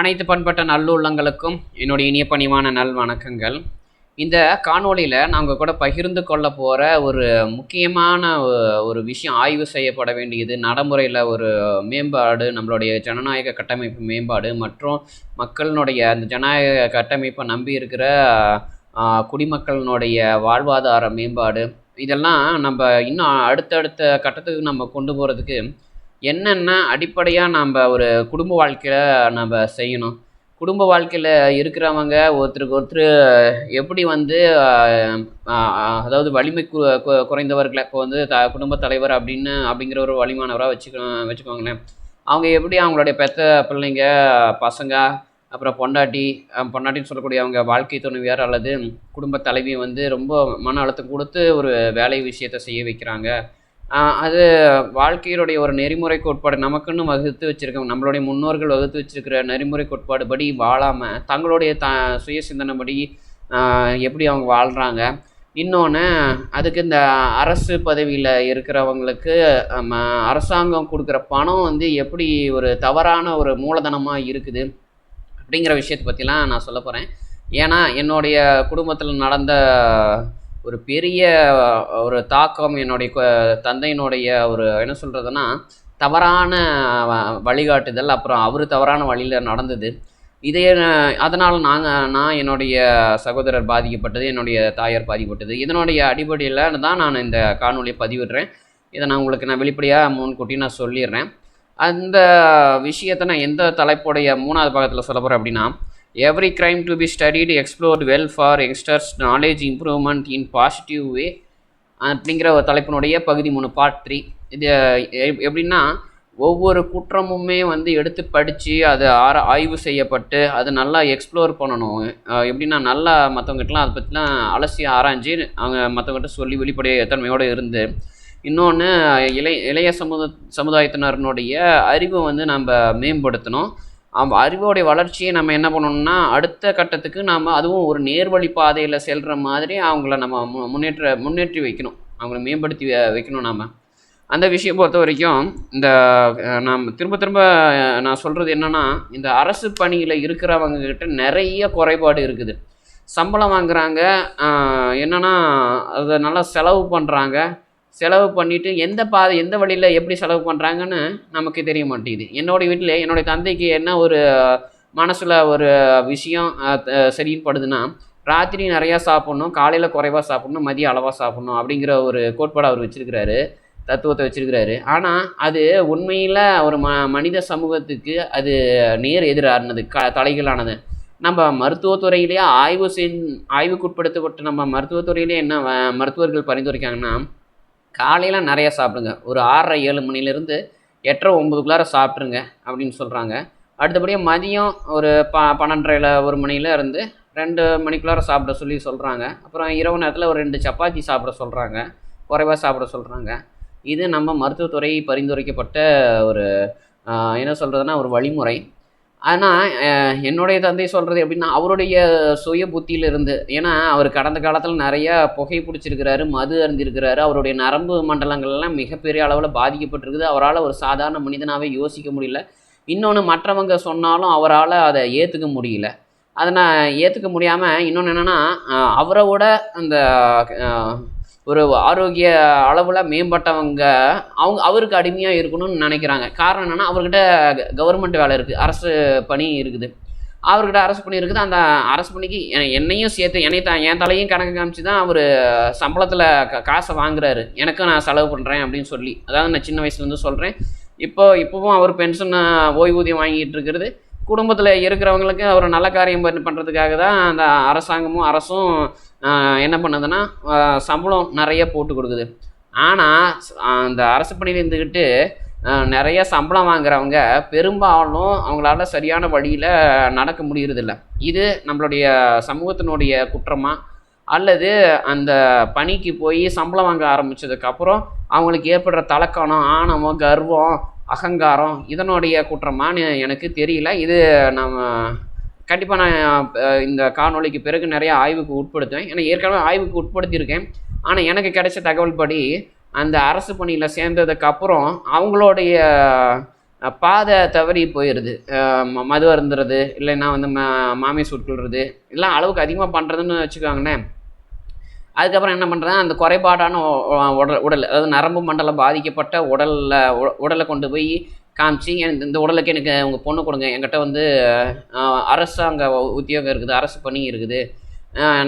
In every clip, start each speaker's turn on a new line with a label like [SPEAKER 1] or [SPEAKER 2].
[SPEAKER 1] அனைத்து பண்பட்ட நல்லுள்ளங்களுக்கும் என்னுடைய இனிய பணிவான நல் வணக்கங்கள். இந்த காணொளியில் நாங்கள் கூட பகிர்ந்து கொள்ள போகிற ஒரு முக்கியமான ஒரு விஷயம் ஆய்வு செய்யப்பட வேண்டியது நடைமுறையில் ஒரு மேம்பாடு நம்மளுடைய ஜனநாயக கட்டமைப்பு மேம்பாடு மற்றும் மக்களினுடைய அந்த ஜனநாயக கட்டமைப்பை நம்பி இருக்கிற குடிமக்களினுடைய வாழ்வாதார மேம்பாடு. இதெல்லாம் நம்ம இன்னும் அடுத்தடுத்த கட்டத்துக்கு நம்ம கொண்டு போகிறதுக்கு என்னென்ன அடிப்படையாக நம்ம ஒரு குடும்ப வாழ்க்கையில் நம்ம செய்யணும். குடும்ப வாழ்க்கையில் இருக்கிறவங்க ஒருத்தருக்கு ஒருத்தர் எப்படி வந்து அதாவது வலிமை கு குறைந்தவர்களை இப்போ வந்து த குடும்ப தலைவர் அப்படின்னு அப்படிங்கிற ஒரு வலிமானவராக வச்சுக்க வச்சுக்கோங்களேன். அவங்க எப்படி அவங்களுடைய பெத்த பிள்ளைங்க பசங்க அப்புறம் பொண்டாட்டி பொண்டாட்டின்னு சொல்லக்கூடிய அவங்க வாழ்க்கை துணைவியார் அல்லது குடும்ப தலைவி வந்து ரொம்ப மன அழுத்தம் கொடுத்து ஒரு வேலை விஷயத்தை செய்ய வைக்கிறாங்க. அது வாழ்க்கையினுடைய ஒரு நெறிமுறை கோட்பாடு நமக்குன்னு வகுத்து வச்சுருக்கோம் நம்மளுடைய முன்னோர்கள் வகுத்து வச்சிருக்கிற நெறிமுறை கோட்பாடு படி வாழாமல் தங்களுடைய த சுய சிந்தனைப்படி படி எப்படி அவங்க வாழ்கிறாங்க இன்னொன்று அதுக்கு இந்த அரசு பதவியில் இருக்கிறவங்களுக்கு அரசாங்கம் கொடுக்குற பணம் வந்து எப்படி ஒரு தவறான ஒரு மூலதனமாக இருக்குது அப்படிங்கிற விஷயத்தை பற்றிலாம் நான் சொல்ல போகிறேன் ஏன்னா என்னுடைய குடும்பத்தில் நடந்த ஒரு பெரிய ஒரு தாக்கம் என்னுடைய தந்தையினுடைய ஒரு என்ன சொல்கிறதுனா தவறான வ- வழிகாட்டுதல் அப்புறம் அவர் தவறான வழியில் நடந்தது. இதே அதனால் நாங்கள் நான் என்னுடைய சகோதரர் பாதிக்கப்பட்டது என்னுடைய தாயார் பாதிக்கப்பட்டது. இதனுடைய அடிப்படையில் தான் நான் இந்த காணொலியை பதிவிடுறேன். இதை நான் உங்களுக்கு நான் வெளிப்படையாக முன்கூட்டி நான் சொல்லிடுறேன். அந்த விஷயத்தை நான் எந்த தலைப்புடைய மூணாவது பாகத்தில் சொல்ல போகிறேன் அப்படின்னா every crime to be studied explored well for youngsters knowledge improvement in positive way அப்படிங்கிற ஒரு தலைப்பினுடைய பகுதி மூணு பார்ட் த்ரீ இது எப்- எப்படின்னா ஒவ்வொரு குற்றமுமே வந்து எடுத்து படித்து அதை ஆர ஆய்வு செய்யப்பட்டு அதை நல்லா எக்ஸ்ப்ளோர் பண்ணணும். எப்படின்னா நல்லா மற்றவங்ககிட்டலாம் அதை பற்றிலாம் அலசி ஆராய்ஞ்சு அவங்க மற்றவங்ககிட்ட சொல்லி வெளிப்படைய தன்மையோடு இருந்து. இன்னொன்று இளைய இளைய சமுத சமுதாயத்தினருடைய அறிவை வந்து நம்ம மேம்படுத்தணும். அறிவோடைய வளர்ச்சியை நம்ம என்ன பண்ணணும்னா அடுத்த கட்டத்துக்கு நாம் அதுவும் ஒரு நேர்வழி பாதையில் செல்கிற மாதிரி அவங்கள நம்ம மு- முன்னேற்ற முன்னேற்றி வைக்கணும். அவங்கள மேம்படுத்தி வ- வைக்கணும் நாம். அந்த விஷயம் பொறுத்த வரைக்கும் இந்த நாம் திரும்ப திரும்ப நான் சொல்கிறது என்னென்னா இந்த அரசு பணியில் இருக்கிறவங்க கிட்ட நிறைய குறைபாடு இருக்குது. சம்பளம் வாங்குறாங்க என்னென்னா என்னன்னா அதை நல்லா செலவு பண்ணுறாங்க செலவு பண்ணிட்டு எந்த பாதை எந்த வழியில் எப்படி செலவு பண்ணுறாங்கன்னு நமக்கு தெரிய மாட்டேங்குது. என்னோட வீட்டில் என்னுடைய தந்தைக்கு என்ன ஒரு மனசில் ஒரு விஷயம் சரிப்படுதுன்னா சரின்னு படுதுன்னா ராத்திரி நிறையா சாப்பிட்ணும் காலையில் குறைவாக சாப்பிட்ணும் மதியம் அளவாக சாப்பிட்ணும் அப்படிங்கிற ஒரு கோட்பாடு அவர் வச்சிருக்கிறாரு தத்துவத்தை வச்சுருக்கிறாரு. ஆனால் அது உண்மையில் ஒரு ம மனித சமூகத்துக்கு அது நேர் எதிரானது க தலைகளானது நம்ம மருத்துவத்துறையிலேயே ஆய்வு செஞ்சு ஆய்வுக்குட்படுத்தப்பட்ட நம்ம மருத்துவத்துறையிலே என்ன மருத்துவர்கள் பரிந்துரைக்காங்கன்னா காலையில் நிறைய சாப்பிடுங்க. ஒரு ஆறரை ஏழு மணிலேருந்து எட்டரை ஒம்பதுக்குள்ளார சாப்பிட்ருங்க அப்படின்னு சொல்கிறாங்க அடுத்தபடியாக மதியம் ஒரு ப பன்னெண்டரையில் ஒரு மணியில இருந்து ரெண்டு மணிக்குள்ளார சாப்பிட சொல்லி சொல்கிறாங்க அப்புறம் இரவு நேரத்தில் ஒரு ரெண்டு சப்பாத்தி சாப்பிட சொல்கிறாங்க குறைவாக சாப்பிட சொல்கிறாங்க இது நம்ம மருத்துவத்துறை பரிந்துரைக்கப்பட்ட ஒரு என்ன சொல்கிறதுனா ஒரு வழிமுறை. ஆனால் என்னுடைய தந்தை சொல்கிறது எப்படின்னா அவருடைய சுய புத்தியிலிருந்து ஏன்னா அவர் கடந்த காலத்தில் நிறைய புகை பிடிச்சிருக்கிறாரு மது அருந்திருக்கிறாரு அவருடைய நரம்பு மண்டலங்கள்லாம் மிகப்பெரிய அளவில் பாதிக்கப்பட்டிருக்குது. அவரால் ஒரு சாதாரண மனிதனாகவே யோசிக்க முடியல. இன்னொன்று மற்றவங்க சொன்னாலும் அவரால் அதை ஏற்றுக்க முடியல. அதை நான் ஏற்றுக்க முடியாமல் இன்னொன்று என்னென்னா அவரை விட அந்த ஒரு ஆரோக்கிய அளவில் மேம்பட்டவங்க அவங்க அவருக்கு அடிமையாக இருக்கணும்னு நினைக்கிறாங்க. காரணம் என்னென்னா அவர்கிட்ட கவர்மெண்ட் வேலை இருக்குது அரசு பணி இருக்குது. அவர்கிட்ட அரசு பணி இருக்குது அந்த அரசு பணிக்கு என்னையும் சேர்த்து என்னை தான் என் தலையும் கணக்கு காமிச்சு தான் அவர் சம்பளத்தில் க காசை வாங்குறாரு. எனக்கும் நான் செலவு பண்ணுறேன் அப்படின்னு சொல்லி. அதாவது நான் சின்ன வயசுலேருந்து சொல்கிறேன் இப்போ இப்போவும் அவர் பென்ஷன் ஓய்வூதியம் வாங்கிட்டு இருக்கிறது. குடும்பத்தில் இருக்கிறவங்களுக்கு ஒரு நல்ல காரியம் பண்ணுறதுக்காக தான் அந்த அரசாங்கமும் அரசும் என்ன பண்ணுதுன்னா சம்பளம் நிறைய போட்டு கொடுக்குது. ஆனால் அந்த அரசு பணியில் இருந்துக்கிட்டு நிறைய சம்பளம் வாங்குறவங்க பெரும்பாலும் அவங்களால சரியான வழியில் நடக்க முடியறதில்ல. இது நம்மளுடைய சமூகத்தினுடைய குற்றமா? அல்லது அந்த பணிக்கு போய் சம்பளம் வாங்க ஆரம்பிச்சதுக்கப்புறம் அவங்களுக்கு ஏற்படுற தலக்கணம் ஆணவம் கர்வம் அகங்காரம் இதனுடைய குற்றமான்னு எனக்கு தெரியல. இது நம்ம கண்டிப்பாக நான் இந்த காணொளிக்கு பிறகு நிறைய ஆய்வுக்கு உட்படுத்துவேன். ஏன்னா ஏற்கனவே ஆய்வுக்கு உட்படுத்தியிருக்கேன். ஆனால் எனக்கு கிடைச்ச தகவல் படி அந்த அரசு பணியில் சேர்ந்ததுக்கப்புறம் அவங்களுடைய பாதை தவறி போயிடுது ம- மது அருந்துறது இல்லைன்னா வந்து மா மாமியை சுட்டுறது எல்லாம் அளவுக்கு அதிகமாக பண்ணுறதுன்னு வச்சுக்கோங்களேன். அதுக்கப்புறம் என்ன பண்ணுறேன் அந்த குறைபாடான உடல் உடல் அதாவது நரம்பு மண்டலம் பாதிக்கப்பட்ட உடலில் உடலை கொண்டு போய் காமிச்சு எனக்கு இந்த உடலுக்கு எனக்கு உங்கள் பொண்ணு கொடுங்க. என்கிட்ட வந்து அரசாங்க உத்தியோகம் இருக்குது அரசு பணி இருக்குது.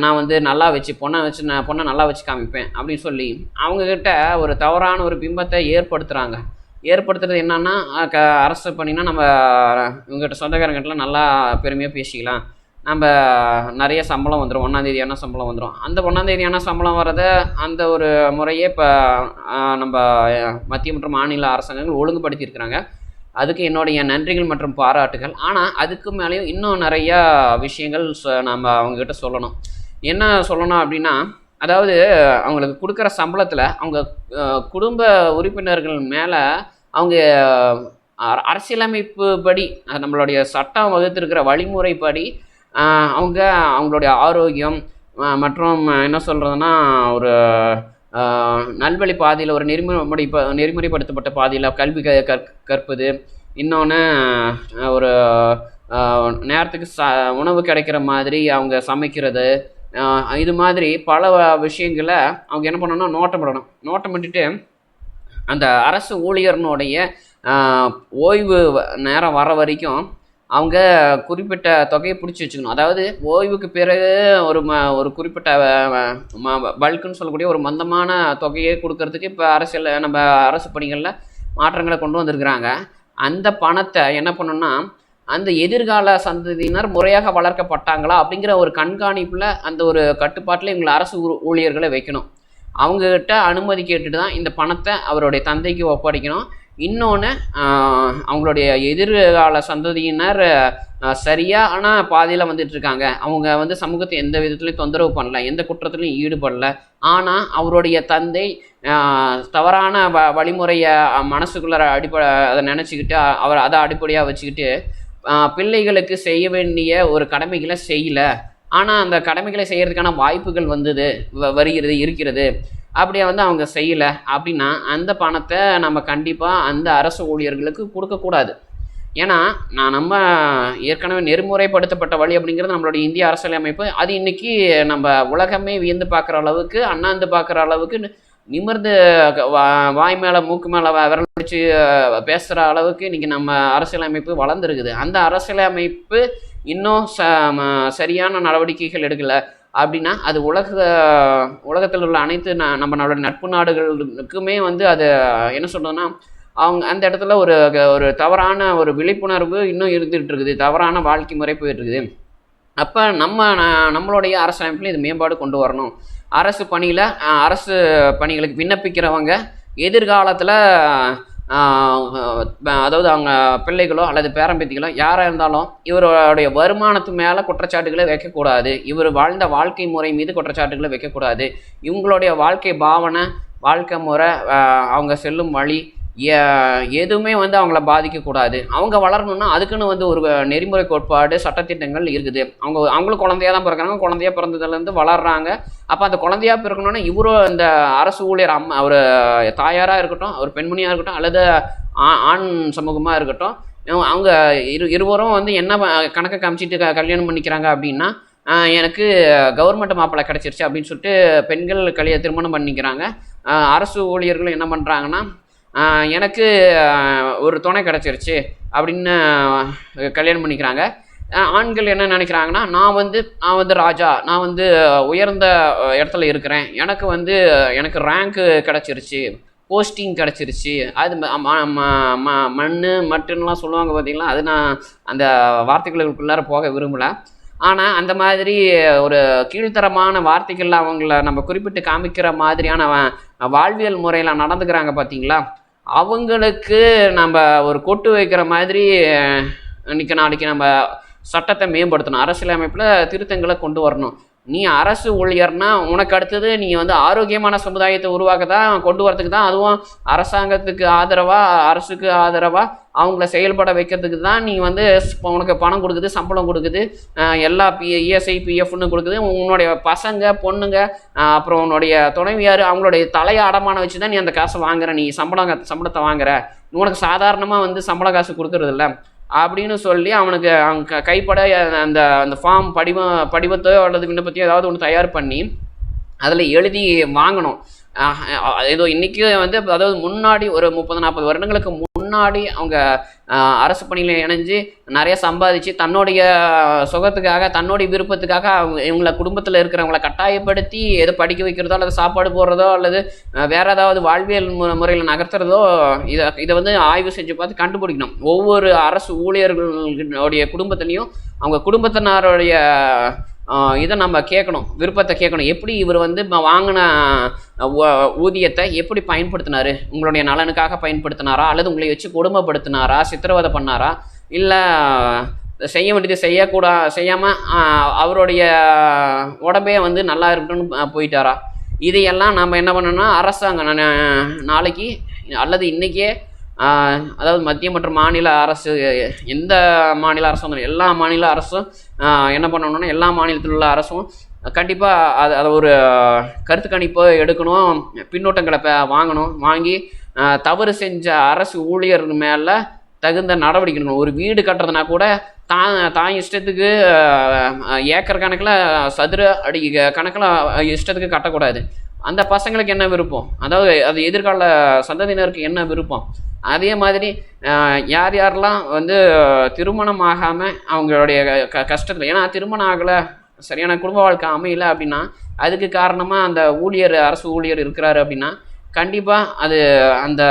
[SPEAKER 1] நான் வந்து நல்லா வச்சு பொண்ணை வச்சு நான் பொண்ணை நல்லா வச்சு காமிப்பேன் அப்படின்னு சொல்லி அவங்கக்கிட்ட ஒரு தவறான ஒரு பிம்பத்தை ஏற்படுத்துகிறாங்க ஏற்படுத்துறது என்னன்னா க அரசு பணினா நம்ம இவங்ககிட்ட சொந்தக்காரங்கிட்டலாம் நல்லா பெருமையாக பேசிக்கலாம். நம்ம நிறைய சம்பளம் வந்துடும் ஒன்றாந்தேதியான சம்பளம் வந்துடும் அந்த ஒன்றாந்தேதியான சம்பளம் வரதை அந்த ஒரு முறையே இப்போ நம்ம மத்திய மற்றும் மாநில அரசாங்கங்கள் ஒழுங்குபடுத்தியிருக்கிறாங்க. அதுக்கு என்னுடைய நன்றிகள் மற்றும் பாராட்டுகள். ஆனால் அதுக்கு மேலேயும் இன்னும் நிறையா விஷயங்கள் நம்ம அவங்கக்கிட்ட சொல்லணும். என்ன சொல்லணும் அப்படின்னா அதாவது அவங்களுக்கு கொடுக்குற சம்பளத்தில் அவங்க குடும்ப உறுப்பினர்கள் மேலே அவங்க அரசியலமைப்பு படி நம்மளுடைய சட்டம் வகுத்திருக்கிற வழிமுறைப்படி அவங்க அவங்களுடைய ஆரோக்கியம் மற்றும் என்ன சொல்கிறதுனா ஒரு நல்வழி பாதையில் ஒரு நெறிமுறை ப- நெறிமுறைப்படுத்தப்பட்ட பாதையில் கல்வி க கற் கற்பது. இன்னொன்று ஒரு நேரத்துக்கு ச உணவு கிடைக்கிற மாதிரி அவங்க சமைக்கிறது. இது மாதிரி பல விஷயங்களை அவங்க என்ன பண்ணணும்னா நோட்டமிடணும் நோட்டமிட்டுட்டு அந்த அரசு ஊழியர்னுடைய ஓய்வு வ- நேரம் வர வரைக்கும் அவங்க குறிப்பிட்ட தொகையை பிடிச்சி வச்சுக்கணும். அதாவது ஓய்வுக்கு பிறகு ஒரு ம ஒரு குறிப்பிட்ட பல்க்குன்னு சொல்லக்கூடிய ஒரு மந்தமான தொகையை கொடுக்கறதுக்கு இப்போ அரசியல் நம்ம அரசு பணிகளில் மாற்றங்களை கொண்டு வந்திருக்கிறாங்க. அந்த பணத்தை என்ன பண்ணணும்னா அந்த எதிர்கால சந்ததியினர் முறையாக வளர்க்கப்பட்டாங்களா அப்படிங்கிற ஒரு கண்காணிப்பில் அந்த ஒரு கட்டுப்பாட்டில் இவங்களை அரசு ஊ- ஊழியர்களை வைக்கணும். அவங்கக்கிட்ட அனுமதி கேட்டுட்டு தான் இந்த பணத்தை அவருடைய தந்தைக்கு ஒப்படைக்கணும். இன்னொன்று அவங்களுடைய எதிர்கால சந்ததியினர் சரியாக சரியான பாதையில் வந்துட்டுருக்காங்க அவங்க வந்து சமூகத்தை எந்த விதத்துலையும் தொந்தரவு பண்ணல எந்த குற்றத்துலையும் ஈடுபடல. ஆனால் அவருடைய தந்தை தவறான வ வழிமுறையை மனசுக்குள்ளார அடிப்ப அதை நினச்சிக்கிட்டு அவர் அதை அடிப்படையாக வச்சுக்கிட்டு பிள்ளைகளுக்கு செய்ய வேண்டிய ஒரு கடமைகளை செய்யலை. ஆனால் அந்த கடமைகளை செய்கிறதுக்கான வாய்ப்புகள் வந்தது வ- வருகிறது இருக்கிறது. அப்படியே வந்து அவங்க செய்யலை அப்படின்னா அந்த பணத்தை நம்ம கண்டிப்பாக அந்த அரசு ஊழியர்களுக்கு கொடுக்கக்கூடாது ஏன்னா நான் நம்ம ஏற்கனவே நெறிமுறைப்படுத்தப்பட்ட வழி அப்படிங்கிறது நம்மளுடைய இந்திய அரசியலமைப்பு அது இன்றைக்கி நம்ம உலகமே வியந்து பார்க்குற அளவுக்கு அண்ணாந்து பார்க்குற அளவுக்கு நிமிர்ந்து வா- வாய் மேலே மூக்கு மேலே விரல் வச்சு பேசுகிற அளவுக்கு இன்றைக்கி நம்ம அரசியலமைப்பு வளர்ந்துருக்குது. அந்த அரசியலமைப்பு இன்னும் ச சரியான நடவடிக்கைகள் எடுக்கலை. அப்படின்னா அது உலக உலகத்தில் உள்ள அனைத்து ந- நம்ம நம்மளோட நட்பு நாடுகளுக்குமே வந்து அது என்ன சொல்றதுன்னா அவங்க அந்த இடத்துல ஒரு ஒரு தவறான ஒரு விழிப்புணர்வு இன்னும் இருந்துகிட்டு இருக்குது தவறான வாழ்க்கை முறை போயிட்டு இருக்குது அப்போ நம்ம நம்மளுடைய அரசமைப்பில் இது மேம்பாடு கொண்டு வரணும். அரசு பணியில் அரசு பணிகளுக்கு விண்ணப்பிக்கிறவங்க எதிர்காலத்தில் அதாவது அவங்க பிள்ளைகளோ அல்லது பேரம்பேத்திகளோ யாராக இருந்தாலும் இவருடைய வருமானத்து மேலே குற்றச்சாட்டுகளை வைக்கக்கூடாது. இவர் வாழ்ந்த வாழ்க்கை முறை மீது குற்றச்சாட்டுகளை வைக்கக்கூடாது. இவங்களுடைய வாழ்க்கை பாவனை வாழ்க்கை முறை அவங்க செல்லும் வழி எதுவுமே வந்து அவங்கள பாதிக்கக்கூடாது. அவங்க வளரணும்னா அதுக்குன்னு வந்து ஒரு நெறிமுறை கோட்பாடு சட்டத்திட்டங்கள் இருக்குது. அவங்க அவங்களும் குழந்தையா தான் பிறக்கிறாங்க. குழந்தையா பிறந்ததுலேருந்து வளர்றாங்க. அப்போ அந்த குழந்தையா பிறக்கணும்னா இவரும் இந்த அரசு ஊழியர் அம்மா ஒரு தாயாராக இருக்கட்டும் ஒரு பெண்மணியாக இருக்கட்டும் அல்லது ஆ- ஆண் சமூகமாக இருக்கட்டும் அவங்க இரு இருவரும் வந்து என்ன கணக்கை காமிச்சிட்டு க- கல்யாணம் பண்ணிக்கிறாங்க அப்படின்னா எனக்கு கவர்மெண்ட் மாப்பிள்ளை கிடச்சிருச்சு அப்படின்னு சொல்லிட்டு பெண்கள் கல்யாண திருமணம் பண்ணிக்கிறாங்க. அரசு ஊழியர்கள் என்ன பண்ணுறாங்கன்னா எனக்கு ஒரு துணை கிடச்சிருச்சு அப்படின்னு கல்யாணம் பண்ணிக்கிறாங்க. ஆண்கள் என்ன நினைக்கிறாங்கன்னா நான் வந்து நான் வந்து ராஜா நான் வந்து உயர்ந்த இடத்துல இருக்கிறேன். எனக்கு வந்து எனக்கு ரேங்க்கு கிடச்சிருச்சு போஸ்டிங் கிடச்சிருச்சு. அது மண் ம- மட்டுன்னுலாம் சொல்லுவாங்க பார்த்தீங்களா அது நான் அந்த வார்த்தைகளுக்குள்ளார போக விரும்பலை. ஆனால் அந்த மாதிரி ஒரு கீழ்த்தரமான வார்த்தைகள் அவங்கள நம்ம குறிப்பிட்டு காமிக்கிற மாதிரியான வாழ்வியல் முறையில் நடந்துக்கிறாங்க பார்த்தீங்களா அவங்களுக்கு நம்ம ஒரு கொட்டு வைக்கிற மாதிரி இன்னைக்கு நாளைக்கு நம்ம சட்டத்தை மேம்படுத்தணும். அரசியலமைப்பில் திருத்தங்களை கொண்டு வரணும். நீ அரசு ஊழியர்னா உனக்கு அடுத்தது நீ வந்து ஆரோக்கியமான சமுதாயத்தை உருவாக்க தான் கொண்டு வரதுக்கு தான் அதுவும் அரசாங்கத்துக்கு ஆதரவாக அரசுக்கு ஆதரவாக அவங்கள செயல்பட வைக்கிறதுக்கு தான் நீ வந்து உனக்கு பணம் கொடுக்குது சம்பளம் கொடுக்குது எல்லா பி இஎஸ்ஐ பிஎஃப்னு கொடுக்குது. உன்னுடைய பசங்க பொண்ணுங்க அப்புறம் உன்னுடைய துணைவியார் அவங்களுடைய தலையை அடமானம் வச்சு தான் நீ அந்த காசை வாங்குற. நீ சம்பளம் சம்பளத்தை வாங்குற. உனக்கு சாதாரணமாக வந்து சம்பள காசு கொடுக்கறது அப்படின்னு சொல்லி அவனுக்கு அவங்க க- கைப்பட அந்த அந்த ஃபார்ம் படிவம் படிவத்தையோ அல்லது விண்ணப்பத்தையோ ஏதாவது ஒன்று தயார் பண்ணி அதில் எழுதி வாங்கணும். ஏதோ இன்றைக்கி வந்து அதாவது முன்னாடி ஒரு முப்பது நாற்பது வருடங்களுக்கு முன்னாடி அவங்க அரசு பணியில் இணைஞ்சு நிறைய சம்பாதிச்சு தன்னுடைய சுகத்துக்காக தன்னுடைய விருப்பத்துக்காக அவங்க இவங்களை குடும்பத்தில் இருக்கிறவங்கள கட்டாயப்படுத்தி எதை படிக்க வைக்கிறதோ அல்லது சாப்பாடு போடுறதோ அல்லது வேறு வேற ஏதாவது வாழ்வியல் மு முறையில் நகர்த்துறதோ இதை இதை வந்து ஆய்வு செஞ்சு பார்த்து கண்டுபிடிக்கணும். ஒவ்வொரு அரசு ஊழியர்களுடைய குடும்பத்துலேயும் அவங்க குடும்பத்தினருடைய இதை நம்ம கேட்கணும் விருப்பத்தை கேட்கணும். எப்படி இவர் வந்து வாங்கின ஊதியத்தை எப்படி பயன்படுத்தினாரு? உங்களுடைய நலனுக்காக பயன்படுத்தினாரா? அல்லது உங்களை வச்சு கொடுமைப்படுத்தினாரா? சித்திரவதை பண்ணாரா? இல்லை செய்ய வேண்டியது செய்யக்கூடா செய்யாமல் அவருடைய உடம்பே வந்து நல்லா இருக்கணும்னு போயிட்டாரா? இதையெல்லாம் நம்ம என்ன பண்ணணும்னா அரசாங்கம் நாளைக்கு அல்லது இன்றைக்கே அதாவது மத்திய மற்றும் மாநில அரசு எந்த மாநில அரசும் வந்தாலும் எல்லா மாநில அரசும் என்ன பண்ணணும்னா எல்லா மாநிலத்தில் உள்ள அரசும் கண்டிப்பாக அது அதை ஒரு கருத்து கணிப்பை எடுக்கணும் பின்னூட்டங்களை வாங்கணும் வாங்கி தவறு செஞ்ச அரசு ஊழியர் மேலே தகுந்த நடவடிக்கை எடுக்கணும். ஒரு வீடு கட்டுறதுனா கூட தான் தான் இஷ்டத்துக்கு ஏக்கர் கணக்கில் சதுர அடி கணக்கில் இஷ்டத்துக்கு கட்டக்கூடாது. அந்த பசங்களுக்கு என்ன விருப்பம்? அதாவது அது எதிர்கால சந்ததியினருக்கு என்ன விருப்பம்? அதே மாதிரி யார் யாரெல்லாம் வந்து திருமணம் ஆகாமல் அவங்களுடைய க கஷ்டத்தில் ஏன்னா திருமணம் ஆகலை சரியான குடும்ப வாழ்க்கை அமையல அப்படின்னா அதுக்கு காரணமாக அந்த ஊழியர் அரசு ஊழியர் இருக்கிறாரு அப்படின்னா கண்டிப்பாக அது அந்த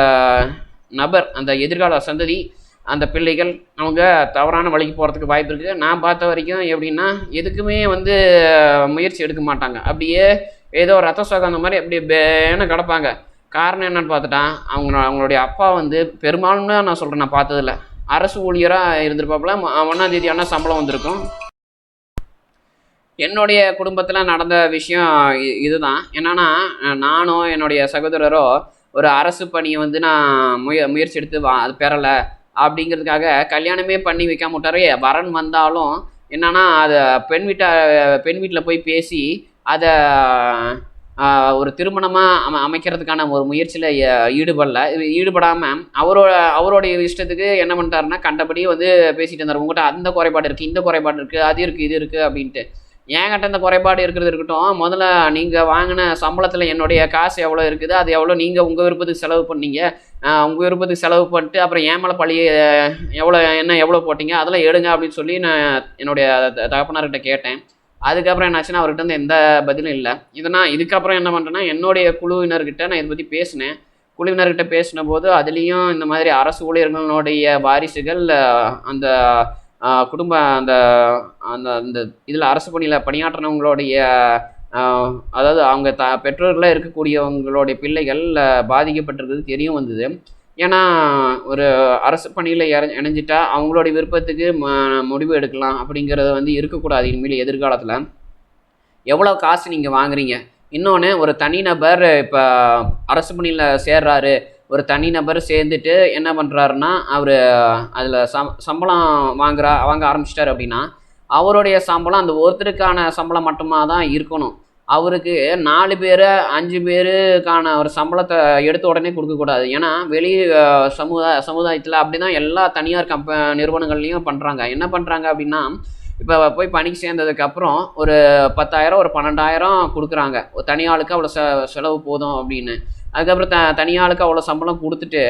[SPEAKER 1] நபர் அந்த எதிர்கால சந்ததி அந்த பிள்ளைகள் அவங்க தவறான வழிக்கு போகிறதுக்கு வாய்ப்பு இருக்குது நான் பார்த்த வரைக்கும் எப்படின்னா எதுக்குமே வந்து முயற்சி எடுக்க மாட்டாங்க. அப்படியே ஏதோ ரத்த சோகம் அந்த மாதிரி அப்படி பேன கிடப்பாங்க. காரணம் என்னன்னு பார்த்துட்டா அவங்க அவங்களுடைய அப்பா வந்து பெரும்பாலும் நான் சொல்கிறேன் நான் பார்த்ததில்ல. அரசு ஊழியராக இருந்திருப்பாப்புல ம- ஒண்ணாம் தேதி ஆனால் சம்பளம் வந்திருக்கும். என்னுடைய குடும்பத்தில் நடந்த விஷயம் இதுதான். என்னன்னா நானும் என்னுடைய சகோதரரோ ஒரு அரசு பணியை வந்து நான் முய முயற்சி எடுத்து வா அது பெறலை. அப்படிங்கிறதுக்காக கல்யாணமே பண்ணி வைக்காம விட்டாரே வரன் வந்தாலும் என்னன்னா அதை பெண் வீட்டை பெண் வீட்டில் போய் பேசி அதை ஒரு திருமணமாக அம அமைக்கிறதுக்கான ஒரு முயற்சியில் ஈடுபடல. இது ஈடுபடாமல் அவரோட அவருடைய இஷ்டத்துக்கு என்ன பண்ணிட்டாருன்னா கண்டபடி வந்து பேசிட்டு இருந்தார். உங்கள்கிட்ட அந்த குறைபாடு இருக்குது இந்த குறைபாடு இருக்குது அது இருக்குது இது இருக்குது அப்படின்ட்டு. என்கிட்ட இந்த குறைபாடு இருக்கிறது இருக்கட்டும் முதல்ல நீங்கள் வாங்கின சம்பளத்தில் என்னுடைய காசு எவ்வளோ இருக்குது அது எவ்வளோ நீங்கள் உங்கள் விருப்பத்துக்கு செலவு பண்ணீங்க. உங்கள் விருப்பத்துக்கு செலவு பண்ணிட்டு அப்புறம் ஏன் மேலே பழைய எவ்வளோ என்ன எவ்வளோ போட்டீங்க அதெல்லாம் எடுங்க அப்படின்னு சொல்லி நான் என்னுடைய தகப்பனார்கிட்ட கேட்டேன். அதுக்கப்புறம் என்னாச்சுன்னா அவர்கிட்ட வந்து எந்த பதிலும் இல்லை. இதை நான் இதுக்கப்புறம் என்ன பண்ணுறேன்னா என்னுடைய குழுவினர்கிட்ட நான் இதை பற்றி பேசினேன். குழுவினர்கிட்ட பேசின போது அதுலேயும் இந்த மாதிரி அரசு ஊழியர்களுடைய வாரிசுகள் அந்த குடும்ப அந்த அந்த அந்த இதில் அரசு பணியில் பணியாற்றினவங்களுடைய அதாவது அவங்க த பெற்றோர்களாக இருக்கக்கூடியவங்களுடைய பிள்ளைகள் பாதிக்கப்பட்டிருக்கிறது தெரிய வந்தது. ஏன்னா ஒரு அரசு பணியில் இற இணைஞ்சிட்டா அவங்களுடைய விருப்பத்துக்கு ம முடிவு எடுக்கலாம் அப்படிங்கிறத வந்து இருக்கக்கூடாது இனிமேல் எதிர்காலத்தில். எவ்வளோ காசு நீங்கள் வாங்குறீங்க? இன்னொன்று ஒரு தனிநபர் இப்போ அரசு பணியில் சேர்றாரு. ஒரு தனிநபர் சேர்ந்துட்டு என்ன பண்ணுறாருன்னா அவர் அதில் சம் சம்பளம் வாங்குறா வாங்க ஆரம்பிச்சிட்டாரு அப்படின்னா அவருடைய சம்பளம் அந்த ஒருத்தருக்கான சம்பளம் மட்டுமா தான் இருக்கணும். அவருக்கு நாலு பேர் அஞ்சு பேருக்கான ஒரு சம்பளத்தை எடுத்த உடனே கொடுக்கக்கூடாது ஏன்னா வெளி சமுதாய சமுதாயத்தில் அப்படி தான் எல்லா தனியார் கம்ப நிறுவனங்கள்லையும் பண்ணுறாங்க என்ன பண்ணுறாங்க அப்படின்னா இப்போ போய் பணிக்கு சேர்ந்ததுக்கப்புறம் ஒரு பத்தாயிரம் ஒரு பன்னெண்டாயிரம் கொடுக்குறாங்க. ஒரு தனியாளுக்கு அவ்வளோ செ செலவு போதும் அப்படின்னு. அதுக்கப்புறம் த தனியாளுக்கு அவ்வளோ சம்பளம் கொடுத்துட்டு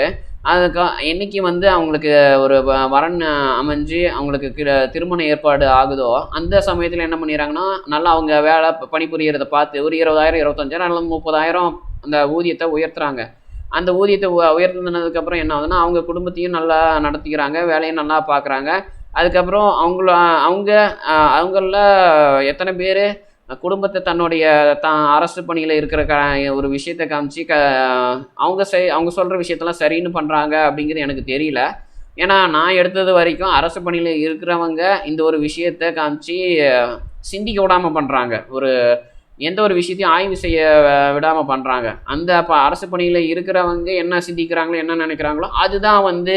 [SPEAKER 1] அதுக்கு என்னைக்கு வந்து அவங்களுக்கு ஒரு வ- வரன் அமைஞ்சு அவங்களுக்கு திருமண ஏற்பாடு ஆகுதோ அந்த சமயத்தில் என்ன பண்ணிடுறாங்கன்னா நல்லா அவங்க வேலை பணிபுரியறதை பார்த்து ஒரு இருபதாயிரம் இருபத்தஞ்சாயிரம் அல்லது முப்பதாயிரம் அந்த ஊதியத்தை உயர்த்துறாங்க. அந்த ஊதியத்தை உ- உயர்த்தினதுக்கப்புறம் என்ன ஆகுதுன்னா அவங்க குடும்பத்தையும் நல்லா நடத்திக்கிறாங்க வேலையும் நல்லா பார்க்குறாங்க. அதுக்கப்புறம் அவங்கள அவங்க அவங்களில் அவங்கள எத்தனை பேர் குடும்பத்தை தன்னுடைய தான் அரசு பணியில் இருக்கிற க ஒரு விஷயத்தை காமிச்சு க அவங்க செய் அவங்க சொல்கிற விஷயத்தெல்லாம் சரின்னு பண்ணுறாங்க அப்படிங்கிறது எனக்கு தெரியல. ஏன்னா நான் எடுத்தது வரைக்கும் அரசு பணியில் இருக்கிறவங்க இந்த ஒரு விஷயத்தை காமிச்சு சிந்திக்க விடாமல் பண்ணுறாங்க ஒரு எந்த ஒரு விஷயத்தையும் ஆய்வு செய்ய விடாமல் பண்ணுறாங்க அந்த இப்போ அரசு பணியில் இருக்கிறவங்க என்ன சிந்திக்கிறாங்களோ என்ன நினைக்கிறாங்களோ அதுதான் வந்து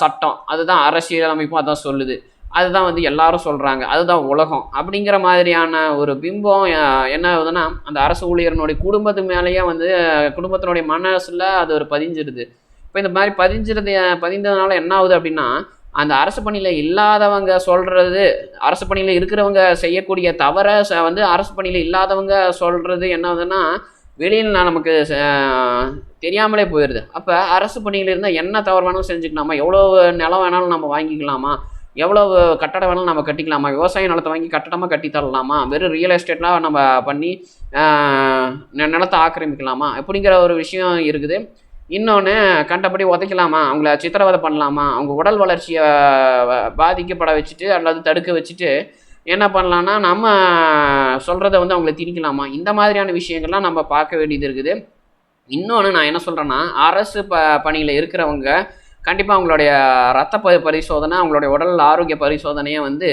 [SPEAKER 1] சட்டம். அதுதான் அரசியலமைப்பும் அதான் சொல்லுது. அதுதான் வந்து எல்லாரும் சொல்கிறாங்க அதுதான் உலகம். அப்படிங்கிற மாதிரியான ஒரு பிம்பம் என்ன ஆகுதுன்னா அந்த அரசு ஊழியர்னுடைய குடும்பத்து மேலேயே வந்து குடும்பத்தினுடைய மனசில் அது ஒரு பதிஞ்சிருது. இப்போ இந்த மாதிரி பதிஞ்சிருது பதிந்ததுனால என்ன ஆகுது அப்படின்னா அந்த அரசு பணியில் இல்லாதவங்க சொல்கிறது அரசு பணியில் இருக்கிறவங்க செய்யக்கூடிய தவறை ச- வந்து அரசு பணியில் இல்லாதவங்க சொல்கிறது என்ன ஆகுதுன்னா வெளியில் நான் நமக்கு ச- தெரியாமலே போயிடுது அப்போ அரசு பணியில் இருந்தால் என்ன தவறு வேணாலும் செஞ்சுக்கலாமா? எவ்வளோ நிலம் வேணாலும் நம்ம வாங்கிக்கலாமா? எவ்வளவு கட்டடம் வேணாலும் நம்ம கட்டிக்கலாமா? விவசாய நிலத்தை வாங்கி கட்டடமாக கட்டி தரலாமா? வெறும் ரியல் எஸ்டேட்லாம் நம்ம பண்ணி நிலத்தை ஆக்கிரமிக்கலாமா? அப்படிங்கிற ஒரு விஷயம் இருக்குது. இன்னொன்று கண்டபடி உதைக்கலாமா? அவங்கள சித்திரவதை பண்ணலாமா? அவங்க உடல் வளர்ச்சியை பாதிக்கப்பட வச்சுட்டு அல்லது தடுக்க வச்சுட்டு என்ன பண்ணலான்னா நம்ம சொல்கிறத வந்து அவங்கள திணிக்கலாமா? இந்த மாதிரியான விஷயங்கள்லாம் நம்ம பார்க்க வேண்டியது இருக்குது. இன்னொன்று நான் என்ன சொல்கிறேன்னா அரசு ப பணியில் இருக்கிறவங்க கண்டிப்பாக அவங்களுடைய ரத்த ப பரிசோதனை அவங்களுடைய உடல் ஆரோக்கிய பரிசோதனையை வந்து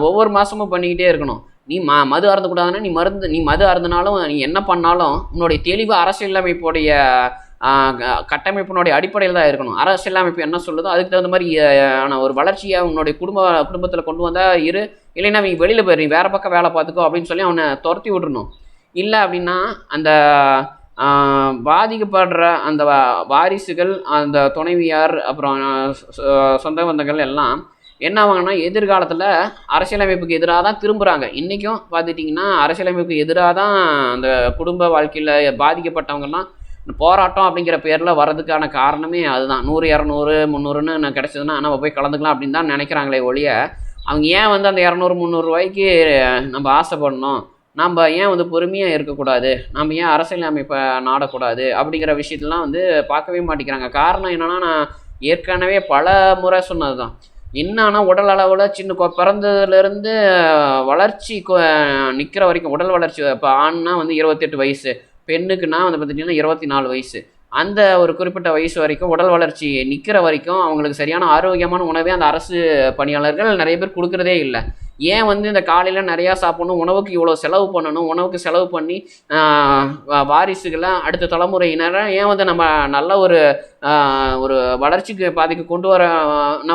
[SPEAKER 1] ஒவ்வொரு மாதமும் பண்ணிக்கிட்டே இருக்கணும். நீ ம மது அறந்துக்கூடாதுன்னா நீ மருந்து நீ மது அறந்தனாலும் நீ என்ன பண்ணாலும் உன்னுடைய தெளிவு அரசியலமைப்புடைய க- கட்டமைப்பினுடைய அடிப்படையில் தான் இருக்கணும். அரசியலமைப்பு என்ன சொல்லுதோ அதுக்கு தகுந்த மாதிரி ஆனால் ஒரு வளர்ச்சியை உன்னுடைய குடும்ப குடும்பத்தில் கொண்டு வந்தால் இரு. இல்லைன்னா நீ வெளியில் போயிரு நீ வேறு பக்கம் வேலை பார்த்துக்கோ அப்படின்னு சொல்லி அவனை துரத்தி விட்றணும் இல்லை அப்படின்னா அந்த பாதிக்கப்படுற அந்த வாரிசுகள் அந்த துணைவியார் அப்புறம் சொந்த பந்தங்கள் எல்லாம் என்ன ஆவாங்கன்னா எதிர்காலத்தில் அரசியலமைப்புக்கு எதிராக தான் திரும்புகிறாங்க இன்றைக்கும் பார்த்துட்டிங்கன்னா அரசியலமைப்புக்கு எதிராக தான் அந்த குடும்ப வாழ்க்கையில் பாதிக்கப்பட்டவங்கெல்லாம் போராட்டம் அப்படிங்கிற பேரில் வர்றதுக்கான காரணமே அதுதான். நூறு இரநூறு முந்நூறுன்னு நான் கிடச்சதுன்னா நம்ம போய் கலந்துக்கலாம் அப்படின்னு தான் நினைக்கிறாங்களே ஒழிய அவங்க ஏன் வந்து அந்த இரநூறு முந்நூறுரூவாய்க்கு நம்ம ஆசைப்படணும்? நாம் ஏன் வந்து பொறுமையாக இருக்கக்கூடாது? நம்ம ஏன் அரசியல் அமைப்பை நாடக்கூடாது? அப்படிங்கிற விஷயத்தெலாம் வந்து பார்க்கவே மாட்டேங்கிறாங்க. காரணம் என்னென்னா நான் ஏற்கனவே பல முறை சொன்னது தான் என்னன்னா உடல் அளவில் சின்ன பிறந்ததுலேருந்து வளர்ச்சி நிற்கிற வரைக்கும் உடல் வளர்ச்சி இப்போ ஆண்னா வந்து இருபத்தெட்டு வயசு பெண்ணுக்குன்னா வந்து பார்த்துட்டிங்கன்னா இருபத்தி நாலு வயசு. அந்த ஒரு குறிப்பிட்ட வயசு வரைக்கும் உடல் வளர்ச்சி நிற்கிற வரைக்கும் அவங்களுக்கு சரியான ஆரோக்கியமான உணவே அந்த அரசு பணியாளர்கள் நிறைய பேர் கொடுக்குறதே இல்லை. ஏன் வந்து இந்த காலையில் நிறையா சாப்பிடணும்? உணவுக்கு இவ்வளோ செலவு பண்ணணும்? உணவுக்கு செலவு பண்ணி வாரிசுகள்லாம் வாரிசுகளை அடுத்த தலைமுறையினரை ஏன் வந்து நம்ம நல்ல ஒரு ஒரு வளர்ச்சிக்கு பாதிக்கு கொண்டு வர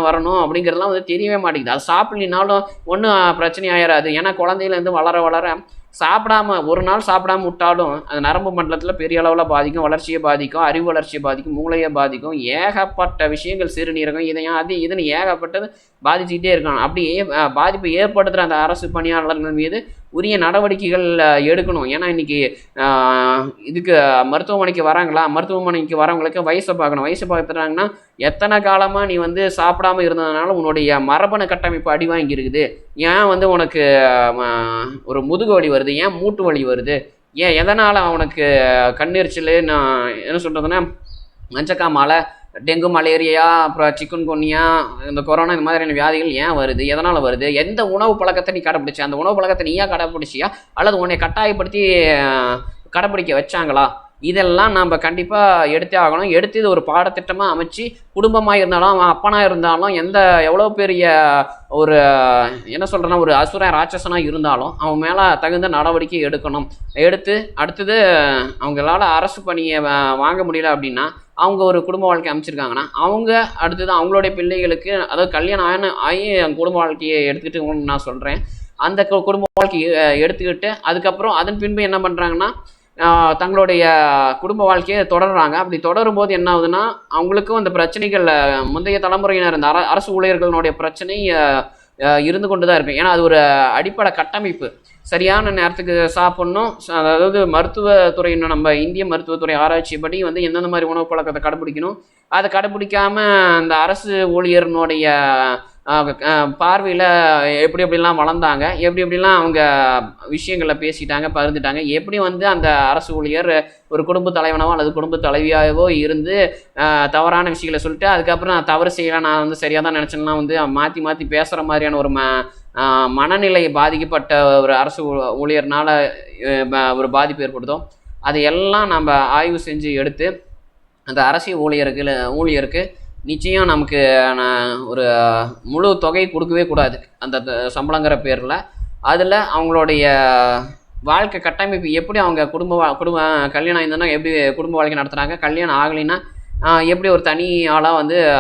[SPEAKER 1] வரணும் அப்படிங்கிறதுலாம் வந்து தெரியவே மாட்டேங்குது. அது சாப்பிட்லினாலும் ஒன்றும் பிரச்சனை ஆயிடாது ஏன்னா குழந்தையிலேருந்து வளர வளர சாப்பிடாம ஒரு நாள் சாப்பிடாம விட்டாலும் அது நரம்பு மண்டலத்தில் பெரிய அளவில் பாதிக்கும் வளர்ச்சியை பாதிக்கும் அறிவு வளர்ச்சியை பாதிக்கும் மூளையை பாதிக்கும் ஏகப்பட்ட விஷயங்கள் சிறுநீரகம் இதையும் அது இதுன்னு ஏகப்பட்டது பாதிச்சுக்கிட்டே இருக்கணும் அப்படி பாதிப்பு பாதிப்பை ஏற்படுத்துகிற அந்த அரசு பணியாளர்கள் மீது உரிய நடவடிக்கைகள் எடுக்கணும். ஏன்னா இன்னைக்கு இதுக்கு மருத்துவமனைக்கு வராங்களா? மருத்துவமனைக்கு வரவங்களுக்கு வயசை பார்க்கணும். வயசை பார்த்துட்டாங்கன்னா எத்தனை காலமாக நீ வந்து சாப்பிடாம இருந்ததுனால உன்னுடைய மரபணு கட்டமைப்பு அடி வாங்கியிருக்குது? ஏன் வந்து உனக்கு ஒரு முதுகு வலி வருது? ஏன் மூட்டு வலி வருது? ஏன் எதனால் அவனுக்கு கண்ணெரிச்சல் நான் என்ன சொல்கிறதுன்னா மஞ்சக்காமாலை டெங்கு மலேரியா அப்புறம் சிக்கன் கொன்னியா இந்த கொரோனா இந்த மாதிரியான வியாதிகள் ஏன் வருது? எதனால் வருது? எந்த உணவு பழக்கத்தை நீ கடைப்பிடிச்ச? அந்த உணவு பழக்கத்தை நீயா கடைப்பிடிச்சியா? அல்லது உன்னை கட்டாயப்படுத்தி கடைப்பிடிக்க வச்சாங்களா? இதெல்லாம் நம்ம கண்டிப்பாக எடுத்தே ஆகணும். எடுத்து இது ஒரு பாடத்திட்டமாக அமைச்சு குடும்பமாக இருந்தாலும் அவன் அப்பனாக இருந்தாலும் எந்த எவ்வளோ பெரிய ஒரு என்ன சொல்கிறேன்னா ஒரு அசுரன் ராட்சசனாக இருந்தாலும் அவன் மேலே தகுந்த நடவடிக்கை எடுக்கணும். எடுத்து அடுத்தது அவங்களால அரசு பணியை வாங்க முடியல அப்படின்னா அவங்க ஒரு குடும்ப வாழ்க்கை அமைச்சிருக்காங்கன்னா அவங்க அடுத்தது அவங்களுடைய பிள்ளைகளுக்கு அதாவது கல்யாணம் ஆன ஆகி குடும்ப வாழ்க்கையை எடுத்துக்கிட்டு நான் சொல்கிறேன் அந்த கு- குடும்ப வாழ்க்கையை எடுத்துக்கிட்டு அதுக்கப்புறம் அதன் பின்பு என்ன பண்ணுறாங்கன்னா தங்களுடைய குடும்ப வாழ்க்கையை தொடர்றாங்க. அப்படி தொடரும் போது என்ன ஆகுதுன்னா அவங்களுக்கும் அந்த பிரச்சனைகள் முந்தைய தலைமுறையினர் இந்த அர அரசு ஊழியர்களினுடைய பிரச்சனை இருந்து கொண்டு தான் இருக்கும் ஏன்னா அது ஒரு அடிப்படை கட்டமைப்பு. சரியான நேரத்துக்கு சாப்பிட்ணும். அதாவது மருத்துவத்துறை நம்ம இந்திய மருத்துவத்துறை ஆராய்ச்சிப்படி வந்து எந்தெந்த மாதிரி உணவு பழக்கத்தை கடைபிடிக்கணும் அதை கடைப்பிடிக்காம அந்த அரசு ஊழியர்னுடைய பார்வையில் எப்படி எப்படிலாம் வளர்ந்தாங்க எப்படி எப்படிலாம் அவங்க விஷயங்களை பேசிட்டாங்க பகிர்ந்துட்டாங்க எப்படி வந்து அந்த அரசு ஊழியர் ஒரு குடும்ப தலைவனாவோ அல்லது குடும்ப தலைவியாகவோ இருந்து தவறான விஷயங்களை சொல்லிட்டு அதுக்கப்புறம் நான் தவறு செய்யலாம் நான் வந்து சரியாக தான் நினச்சேன்னா வந்து மாற்றி மாற்றி பேசுகிற மாதிரியான ஒரு ம மனநிலை பாதிக்கப்பட்ட ஒரு அரசு ஊழியர்னால் ஒரு பாதிப்பு ஏற்படுத்தும். அதை எல்லாம் நம்ம ஆய்வு செஞ்சு எடுத்து அந்த அரசியல் ஊழியருக்கு ஊழியருக்கு நிச்சயம் நமக்கு ஒரு முழு தொகை கொடுக்கவே கூடாது. அந்த சம்பளங்கிற பேரில். அதில் அவங்களுடைய வாழ்க்கை கட்டமைப்பு எப்படி அவங்க குடும்ப வா- குடும்ப கல்யாணம் ஆயிருந்தனா எப்படி குடும்ப வாழ்க்கை நடத்துகிறாங்க கல்யாணம் ஆகலைன்னா எப்படி ஒரு தனி ஆளாக வந்து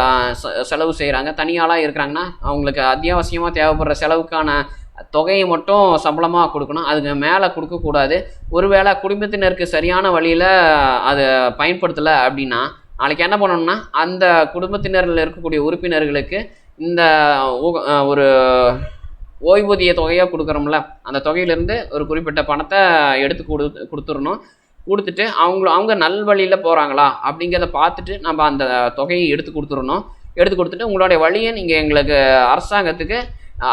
[SPEAKER 1] செலவு செய்கிறாங்க தனி ஆளாக இருக்கிறாங்கன்னா அவங்களுக்கு அத்தியாவசியமாக தேவைப்படுற செலவுக்கான தொகையை மட்டும் சம்பளமாக கொடுக்கணும். அதுக்கு மேலே கொடுக்கக்கூடாது. ஒருவேளை குடும்பத்தினருக்கு சரியான வழியில் அதை பயன்படுத்தலை அப்படின்னா நாளைக்கு என்ன பண்ணணும்னா அந்த குடும்பத்தினரில் இருக்கக்கூடிய உறுப்பினர்களுக்கு இந்த ஒரு ஓய்வூதிய தொகையாக கொடுக்குறோம்ல அந்த தொகையிலேருந்து ஒரு குறிப்பிட்ட பணத்தை எடுத்து கொடு கொடுத்துடணும். கொடுத்துட்டு அவங்க அவங்க நல்வழியில் போகிறாங்களா அப்படிங்கிறத பார்த்துட்டு நம்ம அந்த தொகையை எடுத்து கொடுத்துடணும். எடுத்து கொடுத்துட்டு உங்களுடைய வழியை நீங்கள் எங்களுக்கு அரசாங்கத்துக்கு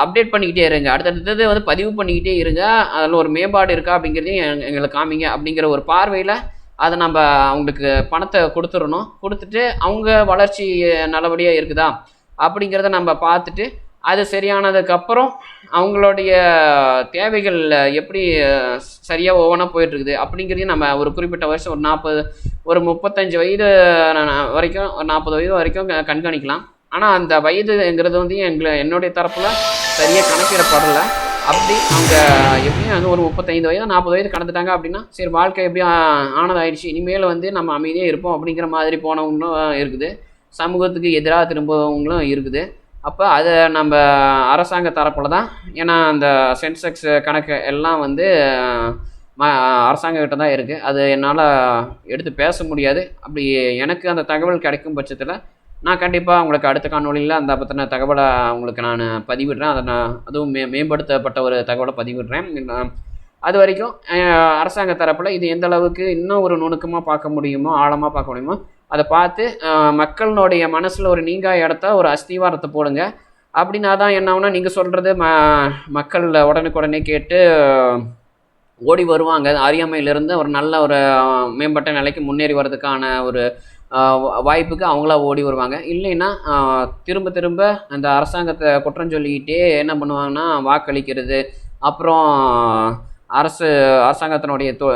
[SPEAKER 1] அப்டேட் பண்ணிக்கிட்டே இருங்க. அடுத்தடுத்தது வந்து பதிவு பண்ணிக்கிட்டே இருங்க. அதில் ஒரு மேம்பாடு இருக்கா அப்படிங்கிறதையும் எங்களுக்கு காமிங்க அப்படிங்கிற ஒரு பார்வையில் அதை நம்ம அவங்களுக்கு பணத்தை கொடுத்துடணும். கொடுத்துட்டு அவங்க வளர்ச்சி நல்லபடியாக இருக்குதா? அப்படிங்கிறத நம்ம பார்த்துட்டு அது சரியானதுக்கப்புறம் அவங்களுடைய தேவைகள் எப்படி சரியாக ஒவ்வொன்றா போயிட்டுருக்குது அப்படிங்கிறதையும் நம்ம ஒரு குறிப்பிட்ட வருஷம் ஒரு நாற்பது ஒரு முப்பத்தஞ்சு வயது வரைக்கும் ஒரு நாற்பது வயது வரைக்கும் கண்காணிக்கலாம். ஆனால் அந்த வயதுங்கிறது வந்து எங்களை என்னுடைய தரப்பில் சரியாக கணக்கிடப்படலை. அப்படி அவங்க எப்படியும் வந்து ஒரு முப்பத்தைந்து வயது நாற்பது வயது கடந்துட்டாங்க அப்படின்னா சரி வாழ்க்கை எப்படி ஆனதாயிடுச்சு. இனிமேல் வந்து நம்ம அமைதியாக இருப்போம் அப்படிங்கிற மாதிரி போனவங்களும் இருக்குது. சமூகத்துக்கு எதிராக திரும்பவங்களும் இருக்குது. அப்போ அதை நம்ம அரசாங்க தரப்பில் தான் ஏன்னா அந்த சென்செக்ஸ் கணக்கு எல்லாம் வந்து ம அரசாங்கக்கிட்ட தான் இருக்குது அது என்னால் எடுத்து பேச முடியாது. அப்படி எனக்கு அந்த தகவல் கிடைக்கும் பட்சத்தில் நான் கண்டிப்பாக உங்களுக்கு அடுத்த காணொலியில் அந்த பற்றின தகவலை உங்களுக்கு நான் பதிவிடுறேன். அதை நான் அதுவும் மே மேம்படுத்தப்பட்ட ஒரு தகவலை பதிவிடுறேன். நான் அது வரைக்கும் அரசாங்க தரப்பில் இது எந்த அளவுக்கு இன்னும் ஒரு நுணுக்கமாக பார்க்க முடியுமோ ஆழமாக பார்க்க முடியுமோ அதை பார்த்து மக்களினுடைய மனசில் ஒரு நீங்கா இடத்த ஒரு அஸ்திவாரத்தை போடுங்க. அப்படின்னா தான் என்ன நீங்கள் சொல்கிறது ம மக்கள் உடனுக்குடனே கேட்டு ஓடி வருவாங்க. அறியாமையிலிருந்து ஒரு நல்ல ஒரு மேம்பட்ட நிலைக்கு முன்னேறி வர்றதுக்கான ஒரு வாய்ப்புக்கு அவங்களா ஓடி வருவாங்க. இல்லைன்னா திரும்ப திரும்ப அந்த அரசாங்கத்தை குற்றம் சொல்லிக்கிட்டே என்ன பண்ணுவாங்கன்னா வாக்களிக்கிறது. அப்புறம் அரசு அரசாங்கத்தினுடைய தொ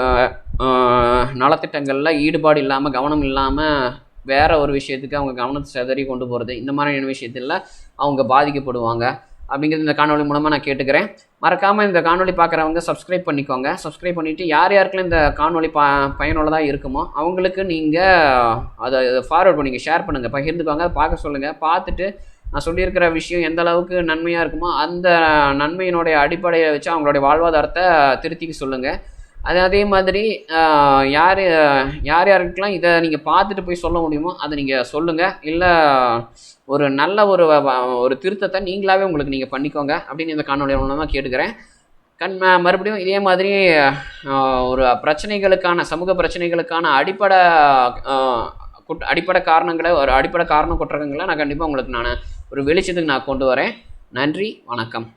[SPEAKER 1] நலத்திட்டங்களில் ஈடுபாடு இல்லாமல் கவனம் இல்லாமல் வேற ஒரு விஷயத்துக்கு அவங்க கவனத்தை சிதறி கொண்டு போகிறது இந்த மாதிரியான விஷயத்தில் அவங்க பாதிக்கப்படுவாங்க. அப்படிங்கிறது இந்த காணொலி மூலமாக நான் கேட்டுக்கிறேன். மறக்காமல் இந்த காணொலி பார்க்குறவங்க சப்ஸ்கிரைப் பண்ணிக்கோங்க. சப்ஸ்கிரைப் பண்ணிவிட்டு யார் யாருக்கெல்லாம் இந்த காணொலி ப பயனுள்ளதாக இருக்குமோ அவங்களுக்கு நீங்கள் அதை ஃபார்வர்ட் பண்ணிங்க ஷேர் பண்ணுங்கள் பகிர்ந்துக்கோங்க அதை பார்க்க சொல்லுங்கள் பார்த்துட்டு நான் சொல்லியிருக்கிற விஷயம் எந்த அளவுக்கு நன்மையாக இருக்குமோ அந்த நன்மையினுடைய அடிப்படையை வச்சு அவங்களுடைய வாழ்வாதாரத்தை திருத்திக்க சொல்லுங்கள் அது அதே மாதிரி யார் யார் யாருக்கெல்லாம் இதை நீங்கள் பார்த்துட்டு போய் சொல்ல முடியுமோ அதை நீங்கள் சொல்லுங்கள் இல்லை ஒரு நல்ல ஒரு ஒரு திருத்தத்தை நீங்களாகவே உங்களுக்கு நீங்கள் பண்ணிக்கோங்க அப்படின்னு இந்த காணொலி மூலமாக கேட்டுக்கிறேன். கண் மறுபடியும் இதே மாதிரி ஒரு பிரச்சனைகளுக்கான சமூக பிரச்சனைகளுக்கான அடிப்படை குட் அடிப்படை காரணங்களை ஒரு அடிப்படை காரணம் குற்றங்களை நான் கண்டிப்பாக உங்களுக்கு நான் ஒரு வெளிச்சத்துக்கு நான் கொண்டு வரேன். நன்றி வணக்கம்.